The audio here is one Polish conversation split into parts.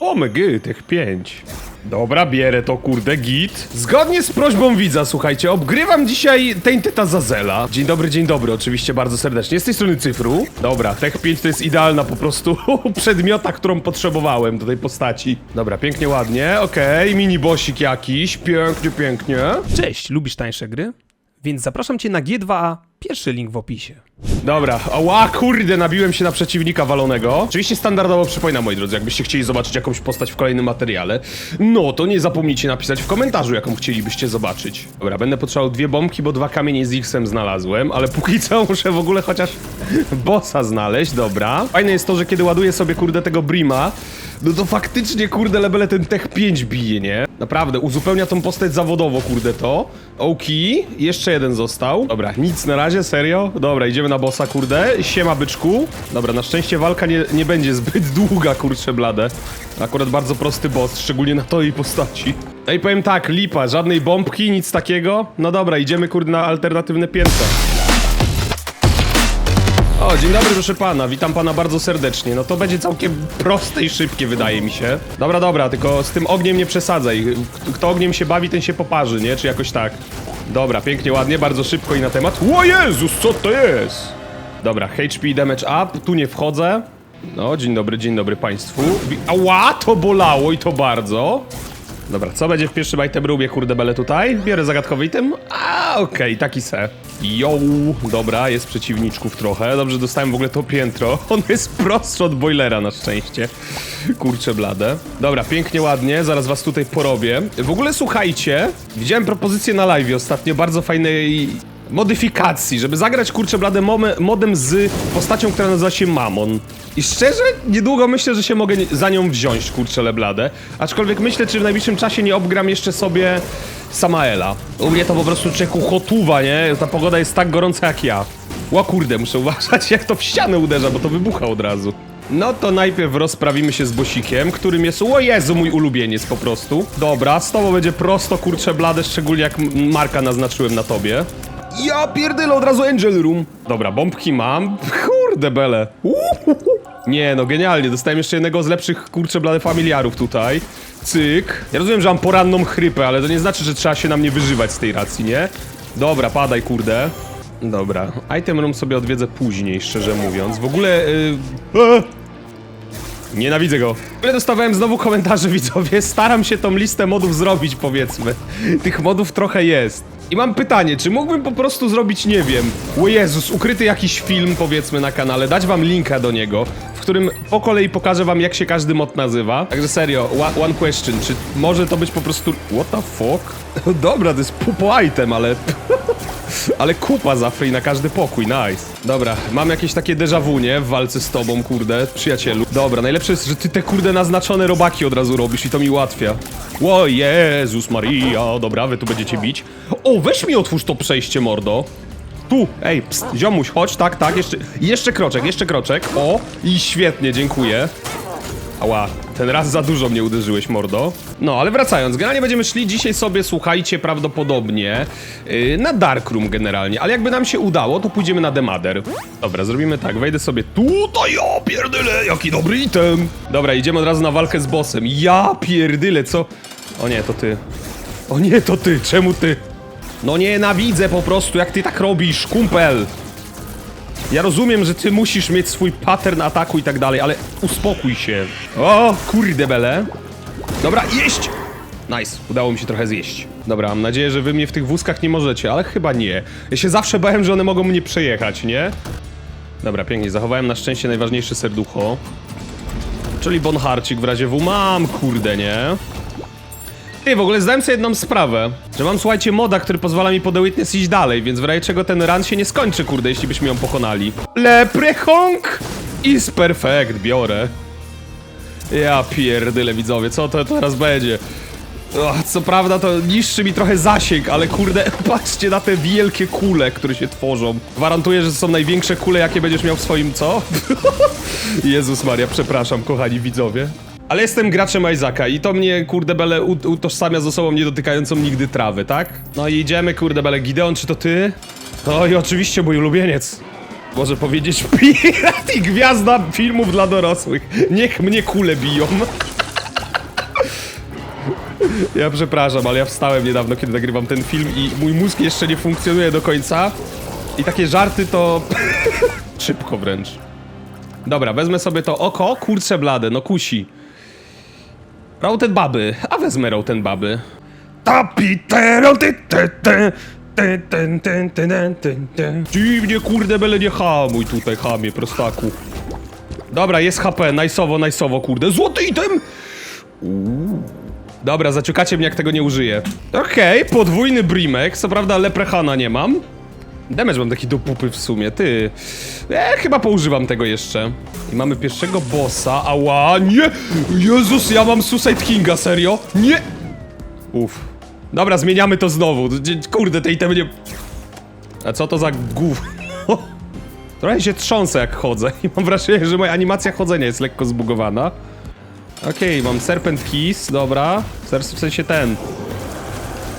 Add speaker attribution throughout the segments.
Speaker 1: O my tych pięć. Dobra, bierę to kurde git. Zgodnie z prośbą widza, słuchajcie, obgrywam dzisiaj Tainteda Zazela. Dzień dobry, dzień dobry, oczywiście bardzo serdecznie. Z tej strony cyfru. Dobra, Tech 5 to jest idealna po prostu przedmiota, którą potrzebowałem do tej postaci. Dobra, pięknie, ładnie, okej, mini bossik jakiś, pięknie, pięknie. Cześć, lubisz tańsze gry? Więc zapraszam cię na G2A, pierwszy link w opisie. Dobra, ała, kurde, nabiłem się na przeciwnika walonego. Oczywiście standardowo przypominam, moi drodzy, jakbyście chcieli zobaczyć jakąś postać w kolejnym materiale, no to nie zapomnijcie napisać w komentarzu, jaką chcielibyście zobaczyć. Dobra, będę potrzebował dwie bombki, bo dwa kamienie z X-em znalazłem, ale póki co muszę w ogóle chociaż bossa znaleźć, dobra. Fajne jest to, że kiedy ładuję sobie, kurde, tego Brima, no to faktycznie, kurde, lebele ten Tech 5 bije, nie? Naprawdę, uzupełnia tą postać zawodowo, kurde, to. Oki, jeszcze jeden został. Dobra, nic na razie, serio? Dobra, idziemy na bossa, kurde. Siema, byczku. Dobra, na szczęście walka nie, nie będzie zbyt długa, kurcze blade. Akurat bardzo prosty boss, szczególnie na tej postaci. I powiem tak, lipa, żadnej bombki, nic takiego. No dobra, idziemy, kurde, na alternatywne piętro. O, dzień dobry, proszę pana, witam pana bardzo serdecznie. No to będzie całkiem proste i szybkie, wydaje mi się. Dobra, dobra, tylko z tym ogniem nie przesadzaj. Kto ogniem się bawi, ten się poparzy, nie? Czy jakoś tak. Dobra, pięknie, ładnie, bardzo szybko i na temat. O Jezus, co to jest? Dobra, HP damage up, tu nie wchodzę. No, dzień dobry, dzień dobry państwu. Ała, to bolało i to bardzo. Dobra, co będzie w pierwszym item rubie, kurde bele tutaj? Biorę zagadkowy item. A, okej, taki se. Yo, dobra, jest przeciwniczków trochę. Dobrze, dostałem w ogóle to piętro. On jest prostszy od boilera na szczęście. Kurczę blade. Dobra, pięknie, ładnie, zaraz was tutaj porobię. W ogóle słuchajcie, widziałem propozycję na live ostatnio, bardzo fajnej modyfikacji, żeby zagrać kurczę blade modem z postacią, która nazywa się Mamon. I szczerze, niedługo myślę, że się mogę za nią wziąć, kurczę leblade. Aczkolwiek myślę, czy w najbliższym czasie nie obgram jeszcze sobie Samaela. U mnie to po prostu czeku hotuwa, nie? Ta pogoda jest tak gorąca jak ja. Ła kurde, muszę uważać jak to w ścianę uderza, bo to wybucha od razu. No to najpierw rozprawimy się z bosikiem, którym jest, o Jezu, mój ulubieniec po prostu. Dobra, z tobą będzie prosto, kurcze blade, szczególnie jak Marka naznaczyłem na tobie. Ja pierdolę, od razu Angel Room. Dobra, bombki mam. Kurde bele. Nie no, genialnie. Dostałem jeszcze jednego z lepszych, kurcze blade familiarów tutaj. Cyk. Ja rozumiem, że mam poranną chrypę, ale to nie znaczy, że trzeba się na mnie wyżywać z tej racji, nie? Dobra, padaj, kurde. Dobra, item room sobie odwiedzę później, szczerze mówiąc. W ogóle... Yy... Nienawidzę go. W ogóle dostawałem znowu komentarze widzowie. Staram się tą listę modów zrobić, powiedzmy. Tych modów trochę jest. I mam pytanie, czy mógłbym po prostu zrobić, nie wiem, o Jezus, ukryty jakiś film, powiedzmy, na kanale, dać wam linka do niego, w którym po kolei pokażę wam, jak się każdy mod nazywa. Także serio, one, question, czy może to być po prostu... What the fuck? Dobra, to jest pupo item, ale... Ale kupa za free na każdy pokój, nice. Dobra, mam jakieś takie déjà vu, nie? W walce z tobą, kurde, przyjacielu. Dobra, najlepsze jest, że ty te kurde naznaczone robaki od razu robisz i to mi ułatwia. O Jezus Maria, dobra, wy tu będziecie bić. O, weź mi otwórz to przejście, mordo. Tu, ej, pst, ziomuś, chodź, tak, tak, jeszcze, jeszcze kroczek, jeszcze kroczek. O, i świetnie, dziękuję. Ała, ten raz za dużo mnie uderzyłeś, mordo. No, ale wracając, generalnie będziemy szli dzisiaj sobie, słuchajcie, prawdopodobnie yy, na Darkroom generalnie, ale jakby nam się udało, to pójdziemy na Demader. Dobra, zrobimy tak, wejdę sobie tutaj, o pierdyle, jaki dobry item. Dobra, idziemy od razu na walkę z bossem. Ja pierdyle, co? O nie, to ty. O nie, to ty, czemu ty? No nienawidzę po prostu, jak ty tak robisz, kumpel. Ja rozumiem, że ty musisz mieć swój pattern ataku i tak dalej, ale uspokój się. O, kurde bele. Dobra, jeść! Nice, udało mi się trochę zjeść. Dobra, mam nadzieję, że wy mnie w tych wózkach nie możecie, ale chyba nie. Ja się zawsze bałem, że one mogą mnie przejechać, nie? Dobra, pięknie, zachowałem na szczęście najważniejsze serducho. Czyli bonharcik w razie W. Mam, kurde, nie? Ty, w ogóle zdałem sobie jedną sprawę, że mam, słuchajcie, moda, który pozwala mi po The iść dalej, więc w razie czego ten run się nie skończy, kurde, jeśli byśmy ją pokonali. Leprechonk is perfect, biorę. Ja pierdyle, widzowie, co to teraz będzie? Ach, co prawda to niszczy mi trochę zasięg, ale kurde, patrzcie na te wielkie kule, które się tworzą. Gwarantuję, że to są największe kule, jakie będziesz miał w swoim, co? Jezus Maria, przepraszam, kochani widzowie. Ale jestem graczem Isaaca i to mnie, kurde bele, ut- utożsamia z osobą nie dotykającą nigdy trawy, tak? No i idziemy, kurde bele, Gideon, czy to ty? No i oczywiście mój ulubieniec. Może powiedzieć pirat i gwiazda filmów dla dorosłych. Niech mnie kule biją. Ja przepraszam, ale ja wstałem niedawno, kiedy nagrywam ten film i mój mózg jeszcze nie funkcjonuje do końca. I takie żarty to... Szybko wręcz. Dobra, wezmę sobie to oko. Kurcze blade, no kusi. Routen baby. A wezmę routen baby. Ty, ty, ty, ty. Dziwnie, kurde, byle nie hamuj tutaj, hamie, prostaku. Dobra, jest HP, najsowo, najsowo, kurde. Złoty item! Dobra, zaciukacie mnie, jak tego nie użyję. Okej, podwójny Brimek, co prawda Leprechana nie mam. Damage mam taki do pupy w sumie, ty. E, chyba poużywam tego jeszcze. I mamy pierwszego bossa, ała, nie! Jezus, ja mam Suicide Kinga, serio? Nie! Uff. Dobra, zmieniamy to znowu. Kurde, te itemy nie... A co to za gów... Trochę się trząsę jak chodzę i mam wrażenie, że moja animacja chodzenia jest lekko zbugowana. Okej, mam Serpent Kiss, dobra. W sensie ten.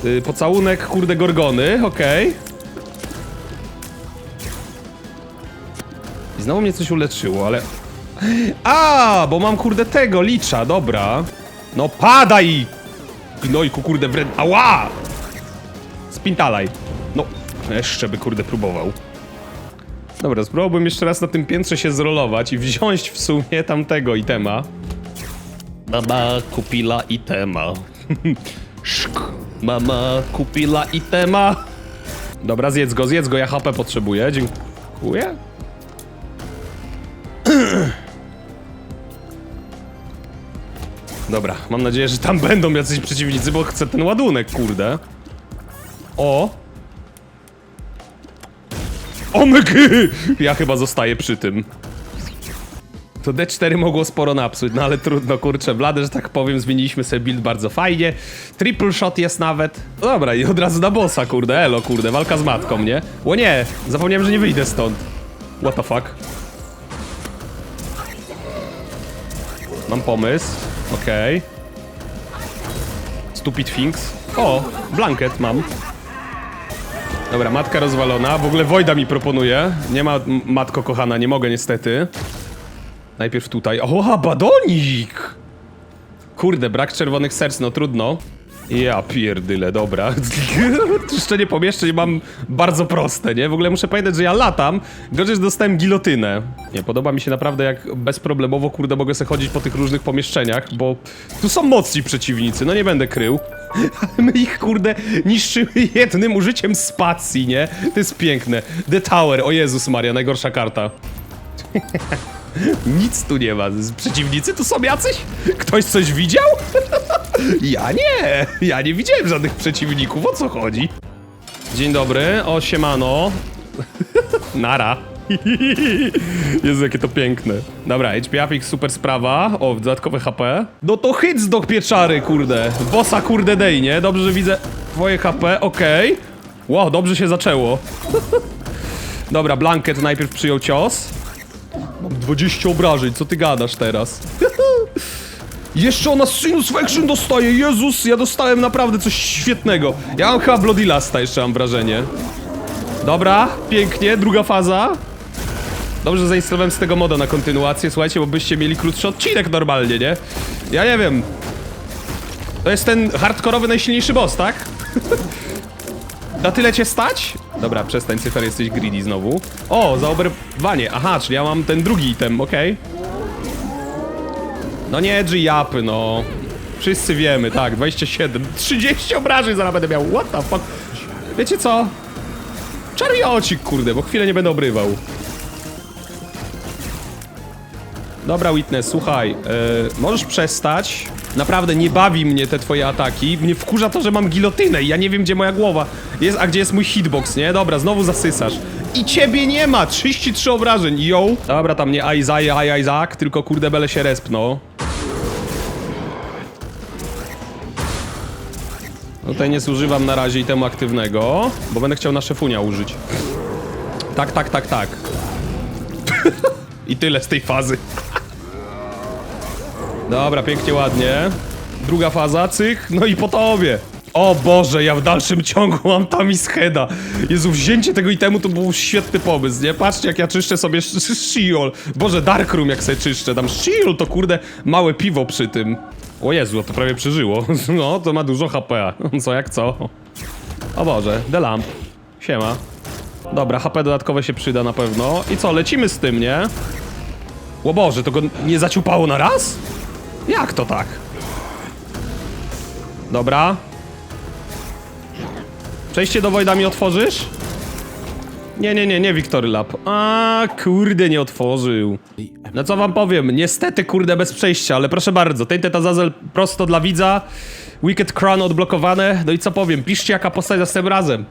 Speaker 1: Yy, pocałunek, kurde, Gorgony, okej. I znowu mnie coś uleczyło, ale... A, bo mam kurde tego, licza, dobra. No padaj! Gnojku, kurde, wręcz... Ała! Spintalaj. No, jeszcze by kurde próbował. Dobra, spróbowałbym jeszcze raz na tym piętrze się zrolować i wziąć w sumie tamtego itema. Mama kupiła itema. Szk. Mama kupiła itema. Dobra, zjedz go, zjedz go, ja HP potrzebuję. Dziękuję. Dobra, mam nadzieję, że tam będą jacyś przeciwnicy, bo chcę ten ładunek, kurde. O! Omygy! Ja chyba zostaję przy tym. To D4 mogło sporo napsuć, no ale trudno, kurczę, blady, że tak powiem, zmieniliśmy sobie build bardzo fajnie. Triple shot jest nawet. No dobra, i od razu na bossa, kurde, elo, kurde, walka z matką, nie? O nie, zapomniałem, że nie wyjdę stąd. What the fuck? Mam pomysł, okej. Stupid things. O, blanket mam. Dobra, matka rozwalona. W ogóle Wojda mi proponuje. Nie ma, matko kochana, nie mogę niestety. Najpierw tutaj. O, Abadonik! Kurde, brak czerwonych serc, no trudno. Ja pierdyle, dobra. Czyszczenie pomieszczeń mam bardzo proste, nie? W ogóle muszę pamiętać, że ja latam, gorzej, że dostałem gilotynę. Nie, podoba mi się naprawdę, jak bezproblemowo, kurde, mogę sobie chodzić po tych różnych pomieszczeniach, bo tu są mocni przeciwnicy, no nie będę krył. Ale my ich, kurde, niszczymy jednym użyciem spacji, nie? To jest piękne. The Tower, o Jezus Maria, najgorsza karta. Nic tu nie ma. Przeciwnicy tu są jacyś? Ktoś coś widział? Ja nie. Ja nie widziałem żadnych przeciwników. O co chodzi? Dzień dobry. O, siemano. Nara. Jezu, jakie to piękne. Dobra, HP Apix, super sprawa. O, dodatkowe HP. No to hits do pieczary, kurde. Bossa, kurde, dej, nie? Dobrze, że widzę twoje HP, okej. Wow, dobrze się zaczęło. Dobra, Blanket najpierw przyjął cios. Mam 20 obrażeń, co ty gadasz teraz? Jeszcze ona Sinus Faction dostaje, Jezus, ja dostałem naprawdę coś świetnego. Ja mam chyba Bloody Lasta jeszcze, mam wrażenie. Dobra, pięknie, druga faza. Dobrze, zainstalowałem z tego moda na kontynuację, słuchajcie, bo byście mieli krótszy odcinek normalnie, nie? Ja nie wiem. To jest ten hardkorowy najsilniejszy boss, tak? Na tyle cię stać? Dobra, przestań, cyfer, jesteś greedy znowu. O, za oberwanie. Aha, czyli ja mam ten drugi item, okej. No nie, G-Yapy, no. Wszyscy wiemy, tak, 27. 30 obrażeń zaraz będę miał, what the fuck? Wiecie co? Czariocik, kurde, bo chwilę nie będę obrywał. Dobra, Witness, słuchaj, e, możesz przestać. Naprawdę nie bawi mnie te twoje ataki. Mnie wkurza to, że mam gilotynę i ja nie wiem, gdzie moja głowa jest, a gdzie jest mój hitbox, nie? Dobra, znowu zasysasz. I ciebie nie ma! 33 obrażeń, yo! Dobra, tam nie Isaiah, Isaac, tylko kurde bele się resp, no. Tutaj nie zużywam na razie itemu aktywnego, bo będę chciał na szefunia użyć. Tak, tak, tak, tak. I tyle z tej fazy. Dobra, pięknie, ładnie. Druga faza, cyk, no i po tobie. O Boże, ja w dalszym ciągu mam Tamisheada. Jezu, wzięcie tego itemu to był świetny pomysł, nie? Patrzcie, jak ja czyszczę sobie Sheol. Boże, Darkroom jak sobie czyszczę. Tam Sheol to kurde małe piwo przy tym. O Jezu, to prawie przeżyło. No, to ma dużo HP. Co jak co. O Boże, The Lamp. Siema. Dobra, HP dodatkowe się przyda na pewno. I co, lecimy z tym, nie? O Boże, to go nie zaciupało na raz? Jak to tak? Dobra. Przejście do Wojda mi otworzysz? Nie, nie, nie, nie Victory Lab. A, kurde, nie otworzył. No co wam powiem, niestety kurde bez przejścia, ale proszę bardzo, Tainted Azazel prosto dla widza. Wicked Crown odblokowane, no i co powiem, piszcie jaka postać następnym razem.